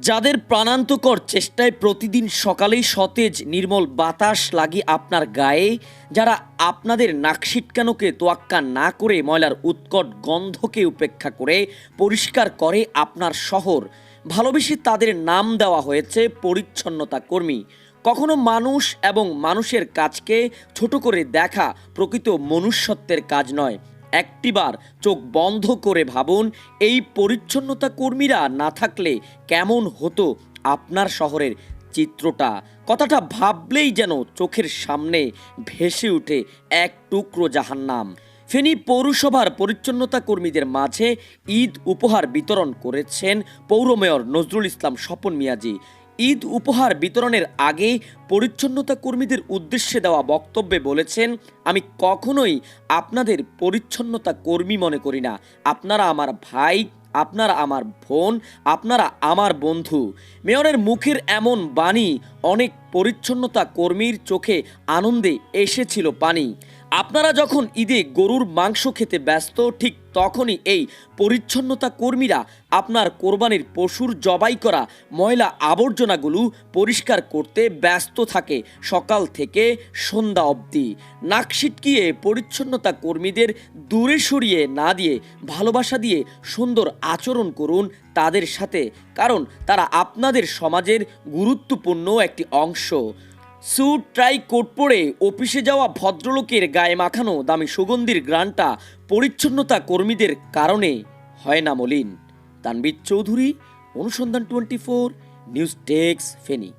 যাদের প্রাণান্তকর চেষ্টায় প্রতিদিন সকালেই সতেজ, নির্মল বাতাস লাগে আপনার গায়ে, যারা আপনাদের নাকশিটকানোকে তোয়াক্কা না করে ময়লার উৎকট গন্ধকে উপেক্ষা করে পরিষ্কার করে আপনার শহর। ভালোবেসে তাদের নাম দেওয়া হয়েছে পরিচ্ছন্নতা কর্মী। কখনো মানুষ এবং মানুষের কাজকে ছোট করে দেখা প্রকৃত মনুষ্যত্বের কাজ নয়। একটিবার চোখ বন্ধ করে ভাবুন, এই পরিচ্ছন্নতা কর্মীরা না থাকলে কেমন হতো আপনার শহরের চিত্রটা? কথাটা ভাবলেই যেন চোখের সামনে ভেসে উঠে এক টুকরো জাহান্নাম। ফেনী পৌরসভার পরিচ্ছন্নতা কর্মীদের মাঝে ঈদ উপহার বিতরণ করেছেন পৌর মেয়র নজরুল ইসলাম স্বপন মিয়াজি। ঈদ উপহার বিতরণের আগে পরিচ্ছন্নতা কর্মীদের উদ্দেশ্যে দেওয়া বক্তব্যে বলেছেন, আমি কখনোই আপনাদের পরিচ্ছন্নতা কর্মী মনে করি না। আপনারা আমার ভাই, আপনারা আমার বোন, আপনারা আমার বন্ধু। মেয়রের মুখের এমন বাণী অনেক পরিচ্ছন্নতা কর্মীর চোখে আনন্দে এসেছিল পানি। আপনারা যখন ঈদে গরুর মাংস খেতে ব্যস্ত, ঠিক তখনই এই পরিচ্ছন্নতা কর্মীরা আপনার কোরবানির পশুর জবাই করা ময়লা আবর্জনাগুলো পরিষ্কার করতে ব্যস্ত থাকে সকাল থেকে সন্ধ্যা অবধি। নাক সিটকিয়ে পরিচ্ছন্নতা কর্মীদের দূরে সরিয়ে না দিয়ে ভালোবাসা দিয়ে সুন্দর আচরণ করুন তাদের সাথে, কারণ তারা আপনাদের সমাজের গুরুত্বপূর্ণ একটি অংশ। স্যুট ট্রাই কোট পরে অফিসে যাওয়া ভদ্রলোকের গায়ে মাখানো দামি সুগন্ধির গ্রানটা পরিচ্ছন্নতা কর্মীদের কারণে হয় না মলিন। তানবির চৌধুরী, অনুসন্ধান twenty four, news desk, Feni.